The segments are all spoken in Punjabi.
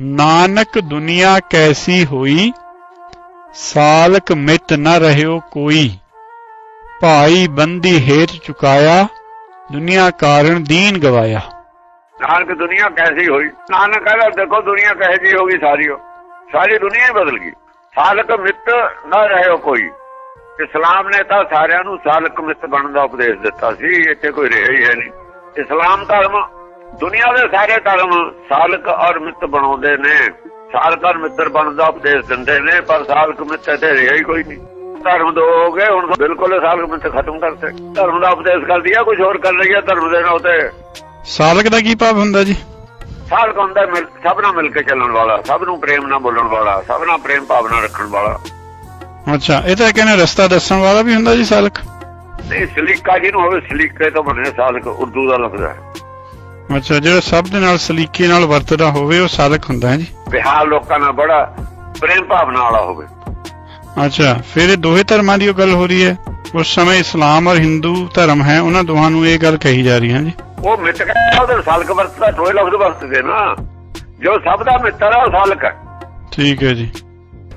ਨਾਨਕ ਦੁਨੀਆ ਕੈਸੀ ਹੋਈ? ਸਾਲਕ ਮਿਤ ਨ ਰਹਿਓ ਕੋਈ। ਭਾਈ ਬੰਦੀ ਹੇਤ ਚੁਕਾਇਆ, ਦੁਨੀਆ ਕਾਰਨ ਦੀਨ ਗਵਾਇਆ। ਨਾਨਕ ਦੁਨੀਆ ਕੈਸੀ ਹੋਈ? ਨਾਨਕ ਕਹਿੰਦਾ, ਦੇਖੋ ਦੁਨੀਆ ਕਹੇ ਜੀ ਹੋ ਗਈ ਸਾਰੀ ਓ। ਸਾਰੀ ਦੁਨੀਆ ਹੀ ਬਦਲ ਗਈ। ਸਾਲਕ ਮਿੱਤ ਨਾ ਰਹਿਓ ਕੋਈ। ਇਸਲਾਮ ਨੇ ਤਾਂ ਸਾਰਿਆਂ ਨੂੰ ਸਾਲਕ ਮਿੱਤ ਬਣਨ ਦਾ ਉਪਦੇਸ਼ ਦਿੱਤਾ ਸੀ, ਇੱਥੇ ਕੋਈ ਰਿਹਾ ਹੀ ਹੈ ਨਹੀਂ। ਇਸਲਾਮ ਧਰਮ ਦੁਨੀਆ ਦੇ ਸਾਰੇ ਧਰਮ ਸਾਲਕ ਔਰ ਮਿੱਤ ਬਣਾਉਂਦੇ ਨੇ। ਸਾਲਕ ਔਰ ਮਿੱਤਰ ਬਣਨ ਦਾ ਉਪਦੇਸ਼ ਦਿੰਦੇ ਨੇ ਪਰ ਸਾਲਕ ਮਿੱਤ ਇੱਥੇ ਰਿਹਾ ਹੀ ਕੋਈ ਨਹੀਂ। ਧਰਮ ਦੋ ਹੋ ਗਏ ਹੁਣ ਬਿਲਕੁਲ ਸਾਲਕ ਮਿੱਤ ਖਤਮ ਕਰਤੇ ਧਰਮ ਦਾ ਉਪਦੇਸ਼ ਕਰਦੀ ਆ ਕੁਝ ਹੋਰ ਕਰ ਰਹੀ ਆ ਧਰਮ ਦੇ ਨਾਲ ਤੇ ਸਾਲਕ ਦਾ ਕੀ ਭਾਵ ਹੁੰਦਾ ਜੀ? ਸਾਲਕ ਹੁੰਦਾ ਸਭ ਨਾਲ ਮਿਲ ਕੇ ਚੱਲਣ ਵਾਲਾ ਸਭ ਨੂੰ ਪ੍ਰੇਮ ਨਾਲ ਬੋਲਣ ਵਾਲਾ ਸਭ ਨਾਲ ਪ੍ਰੇਮ ਭਾਵਨਾ ਰੱਖਣ ਵਾਲਾ। ਅੱਛਾ ਇਹ ਤਾਂ ਕਹਿੰਦੇ ਰਸਤਾ ਦੱਸਣ ਵਾਲਾ ਵੀ ਹੁੰਦਾ ਜੀ ਸਾਲਕ? ਨਹੀਂ ਸਲੀਕਾ ਜਿਹਨੂੰ ਹੋਵੇ ਸਲੀਕੇ ਤੋਂ ਬਣਿਆ ਸਾਲਕ ਉਰਦੂ ਦਾ ਲਫ਼ਜ਼ ਹੈ। ਅੱਛਾ ਜਿਹੜਾ ਸਭ ਦੇ ਨਾਲ ਸਲੀਕੇ ਨਾਲ ਵਰਤਦਾ ਹੋਵੇ ਉਹ ਸਾਲਕ ਹੁੰਦਾ ਹੈ ਜੀ? ਬਿਹਾਰ ਲੋਕਾਂ ਨਾਲ ਬੜਾ ਪ੍ਰੇਮ ਭਾਵਨਾ ਵਾਲਾ ਹੋਵੇ। ਅੱਛਾ ਫਿਰ ਇਹ ਦੋਹੇ ਧਰਮਾਂ ਦੀ ਉਹ ਗੱਲ ਹੋ ਰਹੀ ਹੈ? ਉਸ ਸਮੇਂ ਇਸਲਾਮ ਔਰ ਹਿੰਦੂ ਧਰਮ ਹੈ ਉਹਨਾਂ ਦੋਹਾਂ ਨੂੰ ਇਹ ਗੱਲ ਕਹੀ ਜਾ ਰਹੀ ਹੈ ਜੀ? ਉਹ ਮਿੱਤ ਕਹਿੰਦਾ ਉਹਦੇ ਸਾਲਕ ਵਰਤਦਾ ਟੋਏ ਲਫ਼ਜ਼ ਵਰਤਦੇ ਨਾ। ਜੋ ਸਭ ਦਾ ਮਿੱਤਰ ਹੈ ਉਹ ਸਾਲਕ ਹੈ। ਠੀਕ ਹੈ ਜੀ।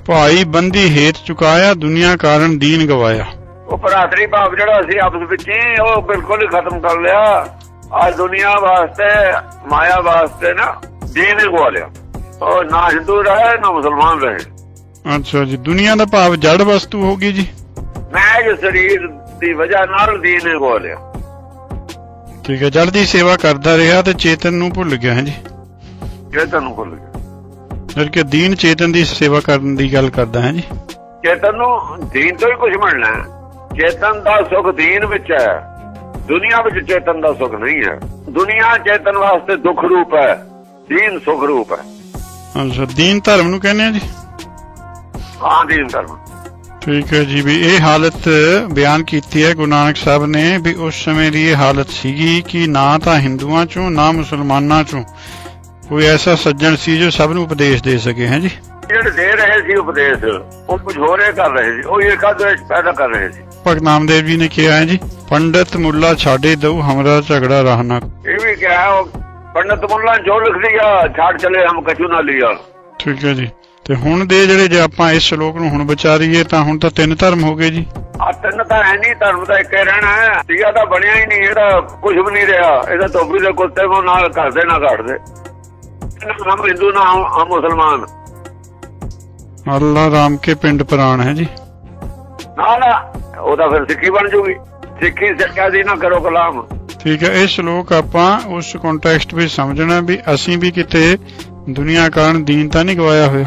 ਭਾਈ ਬੰਦੀ ਹੇਤ ਚੁਕਾਇਆ ਦੁਨੀਆ ਕਾਰਨ ਦੀਨ ਗਵਾਇਆ। ਉਹ ਭਰਾਤਰੀ ਭਾਵ ਜਿਹੜਾ ਅਸੀਂ ਆਪਸ ਵਿੱਚ ਹੀ ਉਹ ਬਿਲਕੁਲ ਹੀ ਖਤਮ ਕਰ ਲਿਆ। ਅੱਜ ਦੁਨੀਆ ਵਾਸਤੇ ਮਾਇਆ ਵਾਸਤੇ ਨਾ ਦੀਨ ਹੀ ਗਵਾ ਲਿਆ। ਉਹ ਨਾ ਹਿੰਦੂ ਰਹੇ ਨਾ ਮੁਸਲਮਾਨ ਰਹੇ। ਅੱਛਾ ਜੀ ਦੁਨੀਆ ਦਾ ਭਾਵ ਜੜ ਵਸਤੂ ਹੋ ਗਈ ਜੀ? ਮੈਂ ਜੋ ਸਰੀਰ ਦੀ ਵਜ੍ਹਾ ਨਾਲ ਦੀਨ ਹੀ ਗਵਾ ਲਿਆ। ਠੀਕ ਹੈ ਜੜ ਦੀ ਸੇਵਾ ਕਰਦਾ ਰਿਹਾ ਤੇ ਚੇਤਨ ਨੂੰ ਭੁੱਲ ਗਿਆ ਹੈ ਜੀ। ਜੇ ਤੁਹਾਨੂੰ ਭੁੱਲ ਗਿਆ। ਜਦ ਕਿ ਦੀਨ ਚੇਤਨ ਦੀ ਸੇਵਾ ਕਰਨ ਦੀ ਗੱਲ ਕਰਦਾ ਹੈ ਜੀ? ਚੇਤਨ ਨੂੰ ਦੀਨ ਤੋਂ ਹੀ ਕੁਝ ਮਿਲਣਾ ਹੈ। ਚੇਤਨ ਦਾ ਸੁਖ ਦੀਨ ਵਿੱਚ ਹੈ। ਦੁਨੀਆ ਵਿੱਚ ਚੇਤਨ ਦਾ ਸੁਖ ਨਹੀਂ ਹੈ। ਦੁਨੀਆ ਚੇਤਨ ਵਾਸਤੇ ਦੁੱਖ ਰੂਪ ਹੈ ਦੀਨ ਸੁਖ ਰੂਪ ਹੈ। ਅੱਛਾ ਦੀਨ ਧਰਮ ਨੂੰ ਕਹਿੰਦੇ ਆ ਜੀ? ਹਾਂ ਦੀਨ ਧਰਮ। ਠੀਕ ਹੈ ਜੀ ਵੀ ਇਹ ਹਾਲਤ ਬਿਆਨ ਕੀਤੀ ਹੈ ਗੁਰੂ ਨਾਨਕ ਸਾਹਿਬ ਨੇ ਵੀ ਉਸ ਸਮੇਂ ਦੀ ਇਹ ਹਾਲਤ ਸੀਗੀ ਕਿ ਨਾ ਤਾਂ ਹਿੰਦੂਆਂ ਚੋਂ ਨਾ ਮੁਸਲਮਾਨਾਂ ਚੋਂ ਕੋਈ ਐਸਾ ਸੱਜਣ ਸੀ ਜੋ ਸਭ ਨੂੰ ਉਪਦੇਸ਼ ਦੇ ਸਕੇ ਹੈ ਜੀ? ਜਿਹੜੇ ਦੇ ਰਹੇ ਸੀ ਉਪਦੇਸ਼ ਉਹ ਕੁਝ ਹੋਰ ਕਰ ਰਹੇ ਸੀ ਉਹ ਏਕਾਦਸ਼ ਪੈਦਾ ਕਰ ਰਹੇ ਸੀ? ਭਗਤ ਨਾਮਦੇਵ ਜੀ ਨੇ ਕਿਹਾ ਹੈ ਜੀ ਪੰਡਤ ਮੁੱਲਾ ਛਾੜੇ ਦਊ ਹਮਰਾ ਝਗੜਾ ਰਹਿਣਾ ਇਹ ਵੀ ਕਿਹਾ ਉਹ ਪੰਡਤ ਮੁੱਲਾ ਜੋ ਲਿਖ ਲਿਆ ਛਾੜ ਚਲੇ ਹਮ ਕਛੂ ਨਾ ਲਿਆ। ਠੀਕ ਹੈ ਜੀ। ਤੇ ਹੁਣ ਦੇ ਜਿਹੜੇ ਜੇ ਆਪਾਂ ਇਸ ਸ਼ਲੋਕ ਨੂੰ ਹੁਣ ਵਿਚਾਰੀਏ ਤਾਂ ਹੁਣ ਤਾਂ ਤਿੰਨ ਧਰਮ ਹੋ ਗਏ ਜੀ। ਆ ਤਿੰਨ ਤਾਂ ਹੈ ਨਹੀਂ ਧਰਮ ਦਾ ਇੱਕ ਹੀ ਰਹਿਣਾ ਹੈ। ਤੀਆ ਤਾਂ ਬਣਿਆ ਹੀ ਨਹੀਂ ਇਹਦਾ ਕੁਝ ਵੀ ਨਹੀਂ ਰਿਹਾ। ਇਹਦਾ ਧੋਬੀ ਦੇ ਕੁੱਤੇ ਨੂੰ ਨਾਲ ਕਰਦੇ ਨਾ ਕੱਢਦੇ ਹਮ ਹਿੰਦੂ ਨਾ ਹਮ ਮੁਸਲਮਾਨ। ਅੱਲਾ ਰਾਮ ਕੇ ਪਿੰਡ ਪ੍ਰਾਣ ਹੈ ਜੀ। ਨਾ ਨਾ। ਉਹ ਤਾਂ ਫਿਰ ਸਿੱਖੀ ਬਣ ਜੂਗੀ। ਸਿੱਖੀ ਸਿੱਖਿਆ ਦੀ ਨਾ ਕਰੋ ਗੁਲਾਮ ਠੀਕ ਹੈ, ਇਹ ਸ਼ਲੋਕ ਆਪਾਂ ਉਸ ਕੰਟੈਕਸਟ ਵਿੱਚ ਸਮਝਣਾ ਵੀ ਅਸੀਂ ਵੀ ਕਿਤੇ ਦੁਨੀਆ ਕਾਰਨ ਦੀਨ ਤਾਂ ਨਹੀਂ ਗਵਾਇਆ ਹੋਇਆ।